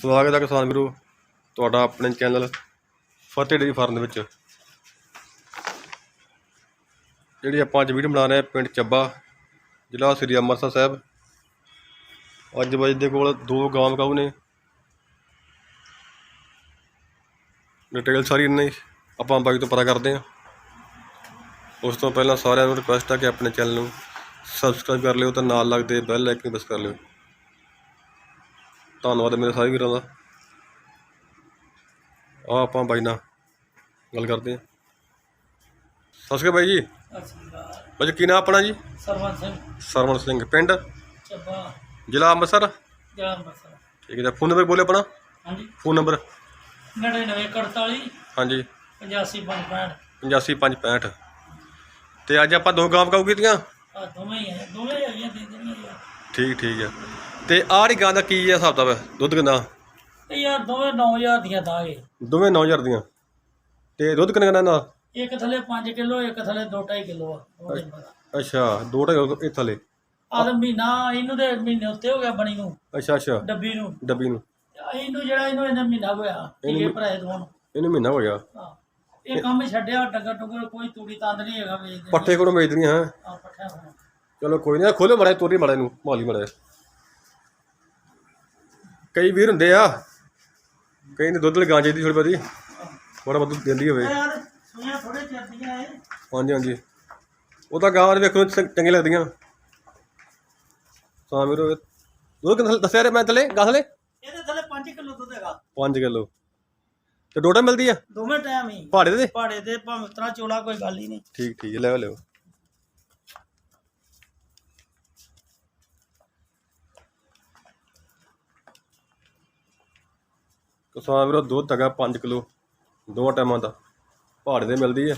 ਸਵਾਗਤ ਹੈ ਕਿਸਾਨ ਵੀਰੋ, ਤੁਹਾਡਾ ਆਪਣੇ ਚੈਨਲ ਫਤਿਹ ਡੇਰੀ ਫਾਰਮ ਦੇ ਵਿੱਚ। ਜਿਹੜੀ ਆਪਾਂ ਅੱਜ ਵੀਡੀਓ ਬਣਾ ਰਹੇ ਹਾਂ ਪਿੰਡ ਚੱਬਾ, ਜ਼ਿਲ੍ਹਾ ਸ੍ਰੀ ਅੰਮ੍ਰਿਤਸਰ ਸਾਹਿਬ। ਅੱਜ ਬਾਈ ਦੇ ਕੋਲ ਦੋ ਗਾਂ ਕਾਉ ਨੇ। ਡਿਟੇਲ ਸਾਰੀ ਨਹੀਂ ਆਪਾਂ ਬਾਈ ਤੋਂ ਪਤਾ ਕਰਦੇ ਹਾਂ। ਉਸ ਤੋਂ ਪਹਿਲਾਂ ਸਾਰਿਆਂ ਨੂੰ ਰਿਕੁਐਸਟ ਹੈ ਕਿ ਆਪਣੇ ਚੈਨਲ ਨੂੰ ਸਬਸਕ੍ਰਾਈਬ ਕਰ ਲਿਓ ਤੇ ਨਾਲ ਲੱਗਦੇ ਬੈਲ ਆਈਕਨ ਪ੍ਰੈਸ ਕਰ ਲਿਓ। ਧੰਨਵਾਦ ਮੇਰੇ ਸਾਰੇ ਵੀਰਾਂ ਦਾ। ਆ ਆਪਾਂ ਬਾਈ ਨਾਲ ਗੱਲ ਕਰਦੇ ਹਾਂ। ਸਤਿ ਸ਼੍ਰੀ ਅਕਾਲ ਬਾਈ ਜੀ। ਬਾਈ ਕੀ ਨਾਮ ਆਪਣਾ ਜੀ? ਸਰਵਨ ਸਿੰਘ। ਸਰਵਣ ਸਿੰਘ ਪਿੰਡ? ਚੱਬਾ। ਜ਼ਿਲ੍ਹਾ ਅੰਮ੍ਰਿਤਸਰ? ਜਿਹੜਾ ਅੰਮ੍ਰਿਤਸਰ। ਠੀਕ ਹੈ ਜੀ ਫੋਨ ਨੰਬਰ ਬੋਲੇ ਆਪਣਾ। ਹਾਂਜੀ। Phone number. 9941 ਹਾਂਜੀ। 8565 85565 ਤੇ ਅੱਜ ਆਪਾਂ ਦੋ ਗਾਂ ਕਾਉ ਕੀਤੀਆਂ? ਆ ਦੋਵੇਂ ਹੀ ਦੋਵੇਂ ਹੈਗੀਆਂ ਦੇ ਦੇਣੀਆਂ ਠੀਕ ਠੀਕ ਆ ਤੇ ਆਹ ਜਿਹੜੀ ਗਾਂ ਦਾ ਕੀ ਆ ਹਿਸਾਬ ਦਾ ਦੁੱਧ ਕਿੰਨਾ? ਇਹ ਯਾਰ ਦੋਵੇਂ 9000 ਦੀਆਂ ਦਾਗੇ। ਦੋਵੇਂ 9000 ਦੀਆਂ। ਤੇ ਦੁੱਧ ਕਿੰਨਾ ਕਿੰਨਾ ਦਾ ਇੱਕ ਥੱਲੇ 5 ਕਿਲੋ ਇੱਕ ਥੱਲੇ 2.5 ਕਿਲੋ ਆ। ਬਾਅਦ ਅੱਛਾ ਦੋ ਢਾਈ ਇਹ ਥੱਲੇ। ਆਹ ਤਾਂ ਮਹੀਨਾ ਇਹਨੂੰ ਦੇ ਮਹੀਨੇ ਉੱਤੇ ਹੋ ਗਿਆ ਬਣੀ ਨੂੰ। ਅੱਛਾ ਅੱਛਾ। ਡੱਬੀ ਨੂੰ। ਡੱਬੀ ਨੂੰ। ਇਹਨੂੰ ਜਿਹੜਾ ਇਹਨੂੰ ਇਹਨੇ ਮਹੀਨਾ ਹੋਇਆ ਟੀਕੇ ਭਰਾਏ ਦੋਨ ਇਹਨੂੰ ਮਹੀਨਾ ਹੋ ਗਿਆ। ਹਾਂ। ਇਹ ਕੰਮ ਛੱਡਿਆ ਡੰਗਰ ਡੁੰਗਰ ਕੋਈ ਤੂੜੀ ਤੰਦ ਨਹੀਂ ਹੈਗਾ ਵੇਚਦੇ। ਪੱਠੇ ਕੋਲੋਂ ਵੇਚਦੀਆਂ ਹੈ। ਆ ਪੱਠਿਆਂ ਹੋਣਾ ਚਲੋ ਕੋਈ ਨਹੀਂ ਖੋਲੋ ਮੜਾ ਤੋਰੀ ਮੜਾ ਨੂੰ ਮਾਲੀ ਮੜਾ ਕਈ ਵੀਰ ਹੁੰਦੇ ਆ। ਕਈ ਨੇ ਦੁੱਧ ਵਾਲੀ ਗਾਂ ਚਾਹੀਦੀ ਥੋੜੀ ਬਹੁਤੀ ਥੋੜਾ ਬਹੁਤ ਦਿੰਦੀ ਹੋਵੇ। ਯਾਰ ਸੁਣਿਆ ਥੋੜੇ ਹਾਂਜੀ ਹਾਂਜੀ। ਉਹ ਤਾਂ ਗਾਂ ਦੇ ਵੇਖੋ ਚ- ਚੰਗੀ ਲੱਗਦੀਆਂ। ਤਾਂ ਵੀਰੋ ਦੁੱਧ ਕਿੰਨਾ ਦੱਸਿਆ ਰੇ ਮੈਂ ਥਲੇ ਗਾਂ ਥਲੇ? ਇਹਦੇ ਥੱਲੇ 5 ਕਿਲੋ ਦੁੱਧ ਹੈਗਾ। 5 ਕਿਲੋ। ਤੇ ਡੋਡਾ ਮਿਲਦੀ ਆ? ਦੋਵੇਂ ਟਾਈਮ ਹੀ। ਪਹਾੜੇ ਦੇ ਪਹਾੜੇ ਤੇ ਭਾਵੇਂ ਉਤਰਾ ਚੋਲਾ ਕੋਈ ਗੱਲ ਹੀ ਨਹੀਂ। ਠੀਕ ਠੀਕ ਲੈ ਲਿਓ। ਕਿਸਾਨ ਵੀਰੋ ਦੁੱਧ ਹੈਗਾ 5 ਕਿਲੋ। ਦੋ ਟਾਈਮਾਂ ਦਾ। ਪਹਾੜੇ ਦੇ ਮਿਲਦੀ ਆ।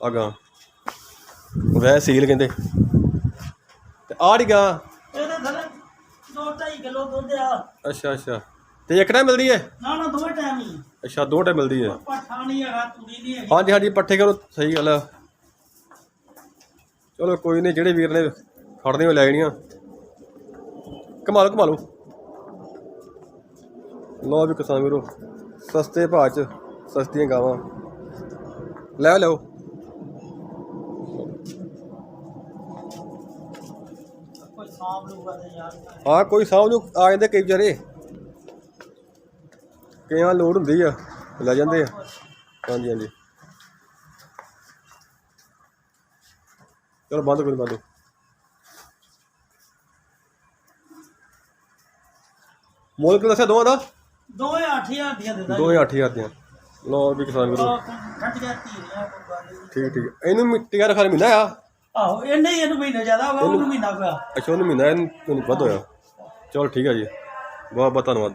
ਅਗਾ ਵੈ ਸੀਲ ਕਹਿੰਦੇ। ਤੇ ਆੜੀ ਗਾ। ਇਹਦੇ ਥੱਲੇ 2.5 ਕਿਲੋ ਦੁੱਧ ਆ। ਅੱਛਾ ਅੱਛਾ। ਤੇ ਇੱਕ ਟਾਈਮ ਮਿਲਦੀ ਹੈ ਨਾ ਨਾ ਦੋਵੇਂ ਟਾਈਮ ਹੀ। ਅੱਛਾ ਦੋ ਟਾਈਮ ਮਿਲਦੀ ਹੈ ਪੱਠਾ ਨਹੀਂ ਹੈਗਾ ਤੂੜੀ ਨਹੀਂ ਹੈਗੀ। ਹਾਂਜੀ ਹਾਂਜੀ ਪੱਠੇ ਕਰੋ ਸਹੀ ਗੱਲ ਆ। ਚਲੋ ਕੋਈ ਨਹੀਂ ਜਿਹੜੇ ਵੀਰ ਨੇ ਖੜਦੇ ਹੋ ਲੈ ਜਾਣੀਆਂ। ਕਮਾ ਲਓ ਵੀ ਕਿਸਾਨ ਵੀਰੋ, ਸਸਤੇ ਭਾਅ ਚ ਸਸਤੀਆਂ ਗਾਵਾਂ। ਲੈ ਲਓ। ਹਾਂ, ਕੋਈ ਸਾਹਮ ਨੂੰ ਆ ਜਾਂਦੇ ਕਈ ਵਿਚਾਰੇ। ਕਈਆਂ ਲੋੜ ਹੁੰਦੀ ਆ, ਲੈ ਜਾਂਦੇ ਆ। ਹਾਂਜੀ ਹਾਂਜੀ। ਚਲੋ, ਬੰਦ ਕਰੋ ਬੰਦ। ਮੁੱਲ ਕਿੰਨਾ ਦੱਸਿਆ ਦੋਵਾਂ ਦਾ? ਦੋਵੇਂ 8000 ਦੀਆਂ ਦੇ ਦਾਂ ਦੋਵੇਂ 8000 ਦੀਆਂ। ਲਓ ਵੀ ਕਿਸਾਨ ਵੀਰੋ। ਠੰਡੀਆਂ ਧੀਰੀਆਂ ਕੋਈ ਗੱਲ ਨਹੀਂ। ਠੀਕ ਠੀਕ। ਇਹਨੂੰ ਮਿੱਟੀ ਦਾ ਖਰ ਮਹੀਨਾ ਆ? ਆਹੋ ਇਹ ਨਹੀਂ ਇਹਨੂੰ ਮਹੀਨਾ ਜ਼ਿਆਦਾ ਹੋਗਾ ਉਹਨੂੰ ਮਹੀਨਾ ਹੋਇਆ ਅੱਛਾ ਉਹਨੂੰ ਮਹੀਨਾ ਇਹਨੂੰ ਵੱਧ ਹੋਇਆ। ਚਲ ਠੀਕ ਆ ਜੀ। ਬਹੁਤ ਬਹੁਤ ਧੰਨਵਾਦ।